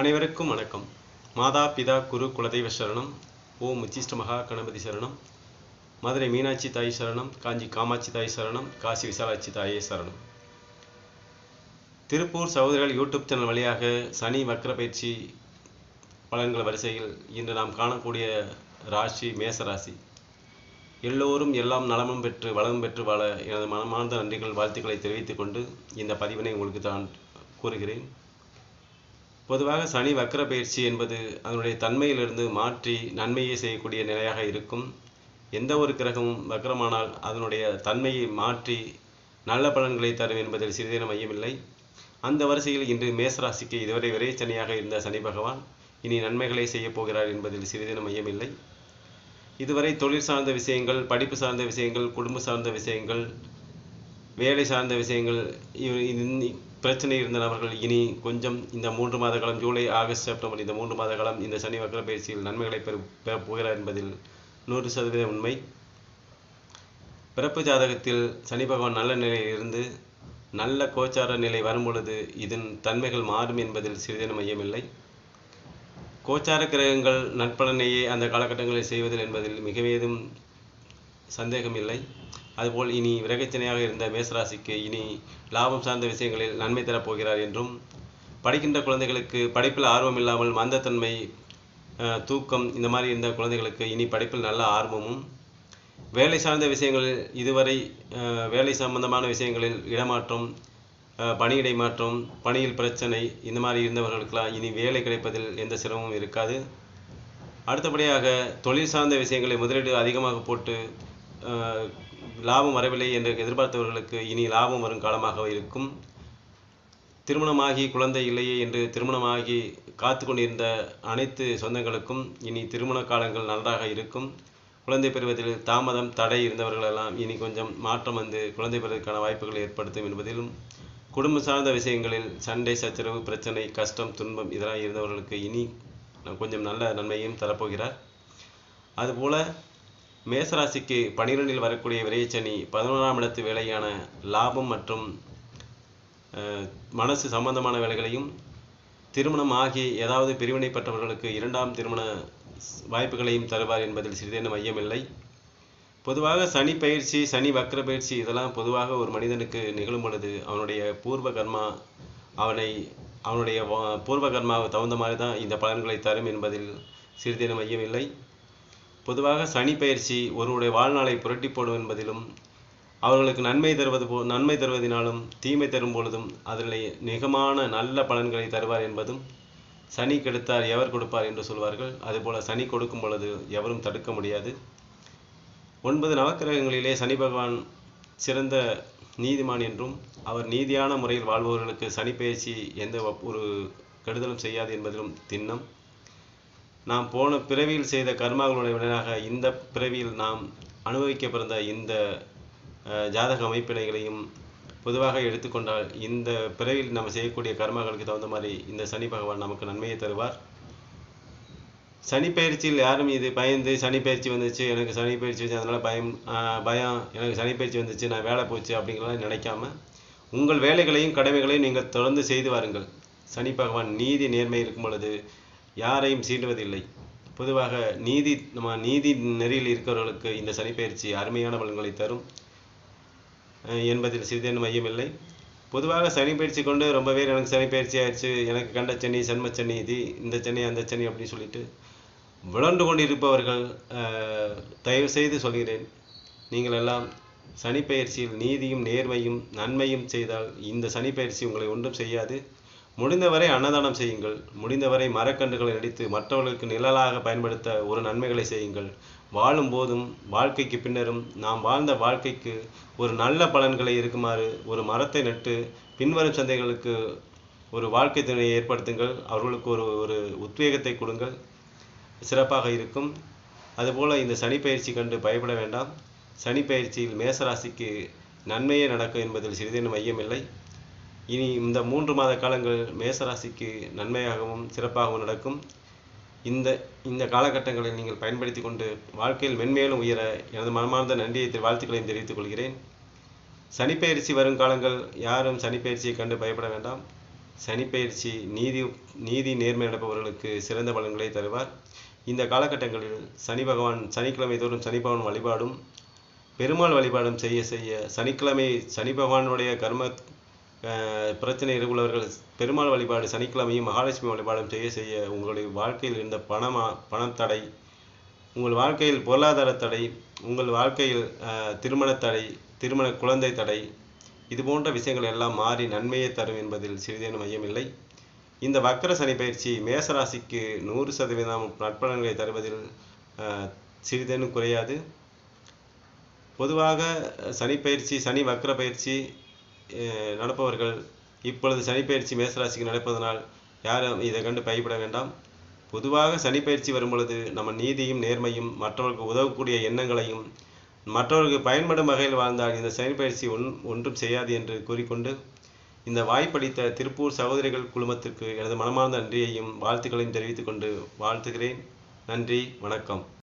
அனைவருக்கும் வணக்கம். மாதா பிதா குரு குலதெய்வ சரணம். ஓம் உச்சிஷ்ட மகா கணபதி சரணம். மதுரை மீனாட்சி தாய் சரணம் காஞ்சி காமாட்சி தாய் சரணம் காசி விசாலாட்சி தாயே சரணம். திருப்பூர் சகோதரர்கள் யூடியூப் சேனல் வழியாக சனி வக்கர பயிற்சி பலன்கள் வரிசையில் இன்று நாம் காணக்கூடிய ராசி மேச ராசி. எல்லோரும் எல்லாம் நலமும் பெற்று வளமும் பெற்று வாழ எனது மனமார்ந்த நன்றிகள் வாழ்த்துக்களை தெரிவித்துக் கொண்டு இந்த பதிவினை உங்களுக்கு தான் கூறுகிறேன். பொதுவாக சனி வக்கர பயிற்சி என்பது அதனுடைய தன்மையிலிருந்து மாற்றி நன்மையை செய்யக்கூடிய நிலையாக இருக்கும். எந்த ஒரு கிரகமும் வக்கரமானால் அதனுடைய தன்மையை மாற்றி நல்ல பலன்களை தரும் என்பதில் சிறிதேனும் மையமில்லை அந்த வரிசையில் இன்று மேசராசிக்கு இதுவரை விரை சனியாக இருந்த சனி பகவான் இனி நன்மைகளை செய்யப் போகிறார் என்பதில் சிறிதேனும் மையமில்லை இதுவரை தொழில் சார்ந்த விஷயங்கள் படிப்பு சார்ந்த விஷயங்கள் குடும்ப சார்ந்த விஷயங்கள் வேலை சார்ந்த விஷயங்கள் பிரச்சனை இருந்த நபர்கள் இனி கொஞ்சம் இந்த மூன்று மாத காலம் ஜூலை ஆகஸ்ட் செப்டம்பர் இந்த மூன்று மாத காலம் இந்த சனி வக்கர பயிற்சியில் நன்மைகளை பெற பெறப் போகிறார் என்பதில் நூறு சதவீத உண்மை. பிறப்பு ஜாதகத்தில் சனி பகவான் நல்ல நிலையில் இருந்து நல்ல கோச்சார நிலை வரும்பொழுது இதன் தன்மைகள் மாறும் என்பதில் சிறிதேனும் மையமில்லை கோச்சார கிரகங்கள் நட்பலனையே அந்த காலகட்டங்களில் செய்வதில் என்பதில் மிகவேதும் சந்தேகமில்லை. அதுபோல் இனி விரகச்சனையாக இருந்த மேசராசிக்கு இனி லாபம் சார்ந்த விஷயங்களில் நன்மை தரப்போகிறார் என்றும் படிக்கின்ற குழந்தைகளுக்கு படிப்பில் ஆர்வம் இல்லாமல் மந்தத்தன்மை தூக்கம் இந்த மாதிரி இருந்த குழந்தைகளுக்கு இனி படிப்பில் நல்ல ஆர்வமும் வேலை சார்ந்த விஷயங்களில் இதுவரை வேலை சம்பந்தமான விஷயங்களில் இடமாற்றம் பணியிடை மாற்றம் பணியில் பிரச்சனை இந்த மாதிரி இருந்தவர்களுக்கெல்லாம் இனி வேலை கிடைப்பதில் எந்த சிரமமும் இருக்காது. அடுத்தபடியாக தொழில் சார்ந்த விஷயங்களை முதலீடு அதிகமாக போட்டு லாபம் வரவில்லை என்று எதிர்பார்த்தவர்களுக்கு இனி லாபம் வரும் காலமாக இருக்கும். திருமணமாகி குழந்தை இல்லையே என்று திருமணமாகி காத்து கொண்டிருந்த அனைத்து சொந்தங்களுக்கும் இனி திருமண காலங்கள் நன்றாக இருக்கும். குழந்தை பெறுவதில் தாமதம் தடை இருந்தவர்களெல்லாம் இனி கொஞ்சம் மாற்றம் வந்து குழந்தை பெறுவதற்கான வாய்ப்புகளை ஏற்படுத்தும் என்பதிலும் குடும்ப சார்ந்த விஷயங்களில் சண்டை சச்சரவு பிரச்சனை கஷ்டம் துன்பம் இதெல்லாம் இருந்தவர்களுக்கு இனி கொஞ்சம் நல்ல நன்மையும் தரப்போகிறார். அதுபோல் மேசராசிக்கு பனிரெண்டில் வரக்கூடிய விரைச்சனி பதினோராம் இடத்து வேலையான லாபம் மற்றும் மனசு சம்பந்தமான வேலைகளையும் திருமணம் ஆகி ஏதாவது பிரிவினைப்பட்டவர்களுக்கு இரண்டாம் திருமண வாய்ப்புகளையும் தருவார் என்பதில் சிறிதேனும் ஐயமில்லை. பொதுவாக சனி பயிற்சி சனி வக்ர பயிற்சி இதெல்லாம் பொதுவாக ஒரு மனிதனுக்கு நிகழும் பொழுது அவனுடைய பூர்வ கர்மா அவனை அவனுடைய பூர்வ கர்மாவுக்கு தகுந்த மாதிரி தான் இந்த பலன்களை தரும் என்பதில் சிறிதேனும் ஐயமில்லை. பொதுவாக சனி பயிற்சி ஒருவருடைய வாழ்நாளை புரட்டி போடும் என்பதிலும் அவர்களுக்கு நன்மை தருவது போ நன்மை தருவதினாலும் தீமை தரும் பொழுதும் அதில் நிகமான நல்ல பலன்களை தருவார் என்பதும் சனி கெடுத்தார் எவர் கொடுப்பார் என்று சொல்வார்கள். அதுபோல சனி கொடுக்கும் பொழுது எவரும் தடுக்க முடியாது. ஒன்பது நவக்கிரகங்களிலே சனி பகவான் சிறந்த நீதிமான் என்றும் அவர் நீதியான முறையில் வாழ்பவர்களுக்கு சனி பயிற்சி எந்த ஒரு கெடுதலும் செய்யாது என்பதிலும் திண்ணம். நாம் போன பிறவியில் செய்த கர்மாக்களுடைய விளைவாக இந்த பிறவியில் நாம் அனுபவிக்க பிறந்த இந்த அஹ், ஜாதக அமைப்பினைகளையும் பொதுவாக எடுத்துக்கொண்டால் இந்த பிறவியில் நம்ம செய்யக்கூடிய கர்மாக்களுக்கு தகுந்த மாதிரி இந்த சனி பகவான் நமக்கு நன்மையை தருவார். சனி பயிற்சியில் யாரும் இது பயந்து சனி பயிற்சி வந்துச்சு எனக்கு சனி பயிற்சி வந்துச்சு அதனால பயம் பயம் எனக்கு சனி பயிற்சி வந்துச்சு நான் வேலை போச்சு அப்படிங்கிறத நினைக்காம உங்கள் வேலைகளையும் கடமைகளையும் நீங்கள் தொடர்ந்து செய்து வாருங்கள். சனி பகவான் நீதி நேர்மை இருக்கும் பொழுது யாரையும் சீண்டுவதில்லை. பொதுவாக நீதி நம்ம நீதி நெறியில் இருக்கிறவர்களுக்கு இந்த சனிப்பயிற்சி அருமையான பலன்களை தரும் என்பதில் சிறிதேனும் மையமில்லை பொதுவாக சனிப்பயிற்சி கொண்டு ரொம்ப பேர் எனக்கு சனிப்பயிற்சி ஆயிடுச்சு. எனக்கு கண்ட சனி சன்ம சனி இது இந்த சனி அந்த சனி அப்படின்னு சொல்லிட்டு விளண்டு கொண்டு இருப்பவர்கள் தயவு செய்து சொல்கிறேன் நீங்கள் எல்லாம் சனிப்பயிற்சியில் நீதியும் நேர்மையும் நன்மையும் செய்தால் இந்த சனிப்பயிற்சி உங்களை ஒன்றும் செய்யாது. முடிந்தவரை அன்னதானம் செய்யுங்கள். முடிந்தவரை மரக்கன்றுகளை நடித்து மற்றவர்களுக்கு நிழலாக பயன்படுத்த ஒரு நன்மைகளை செய்யுங்கள். வாழும் போதும் வாழ்க்கைக்கு பின்னரும் நாம் வாழ்ந்த வாழ்க்கைக்கு ஒரு நல்ல பலன்களை இருக்குமாறு ஒரு மரத்தை நட்டு பின்வரும் சந்தைகளுக்கு ஒரு வாழ்க்கை துணையை ஏற்படுத்துங்கள். அவர்களுக்கு ஒரு ஒரு உத்வேகத்தை கொடுங்கள். சிறப்பாக இருக்கும். அதுபோல் இந்த சனி பயிற்சி கண்டு பயப்பட வேண்டாம். சனி பயிற்சியில் மேசராசிக்கு நன்மையே நடக்கும் என்பதில் சிறிதேனும் ஐயமில்லை. இனி இந்த மூன்று மாத காலங்கள் மேசராசிக்கு நன்மையாகவும் சிறப்பாகவும் நடக்கும். இந்த இந்த காலகட்டங்களை நீங்கள் பயன்படுத்தி கொண்டு வாழ்க்கையில் மென்மேலும் உயர எனது மனமார்ந்த நன்றியை வாழ்த்துக்களையும் தெரிவித்துக் கொள்கிறேன். சனிப்பெயர்ச்சி வரும் காலங்கள் யாரும் சனிப்பெயர்ச்சியை கண்டு பயப்பட வேண்டாம். சனிப்பெயர்ச்சி நீதி நீதி நேர்மை நடப்பவர்களுக்கு சிறந்த பலன்களை தருவார். இந்த காலகட்டங்களில் சனி பகவான் சனிக்கிழமை தோறும் சனி பகவான் வழிபாடும் பெருமாள் வழிபாடும் செய்ய செய்ய சனிக்கிழமை சனி பகவானுடைய கர்ம பிரச்சனை உள்ளவர்கள் பெருமாள் வழிபாடு சனிக்கிழமையும் மகாலட்சுமி வழிபாடும் செய்ய செய்ய உங்களுடைய வாழ்க்கையில் இருந்த பணமா பணத்தடை உங்கள் வாழ்க்கையில் பொருளாதார தடை உங்கள் வாழ்க்கையில் திருமண தடை திருமண குழந்தை தடை இது போன்ற விஷயங்கள் எல்லாம் மாறி நன்மையை தரும் என்பதில் சிறிதேனும் ஐயமில்லை. இந்த வக்கர சனி பயிற்சி மேசராசிக்கு நூறு சதவீதம் நற்பலன்களை தருவதில் சிறிதேனும் குறையாது. பொதுவாக சனி பயிற்சி சனி வக்கர பயிற்சி நடப்பவர்கள் இப்பொழுது சனிப்பயிற்சி மேசராசிக்கு நடப்பதனால் யாரும் இதை கண்டு பயப்பட வேண்டாம். பொதுவாக சனிப்பயிற்சி வரும்பொழுது வரும் பொழுது நம்ம நீதியும் நேர்மையும் மற்றவர்களுக்கு உதவக்கூடிய எண்ணங்களையும் மற்றவர்களுக்கு பயன்படும் வகையில் வாழ்ந்தால் இந்த சனிப்பயிற்சி ஒன் ஒன்றும் செய்யாது என்று கூறிக்கொண்டு இந்த வாய்ப்பளித்த திருப்பூர் சகோதரிகள் குழுமத்திற்கு எனது மனமார்ந்த நன்றியையும் வாழ்த்துக்களையும் தெரிவித்துக் கொண்டு வாழ்த்துகிறேன். நன்றி வணக்கம்.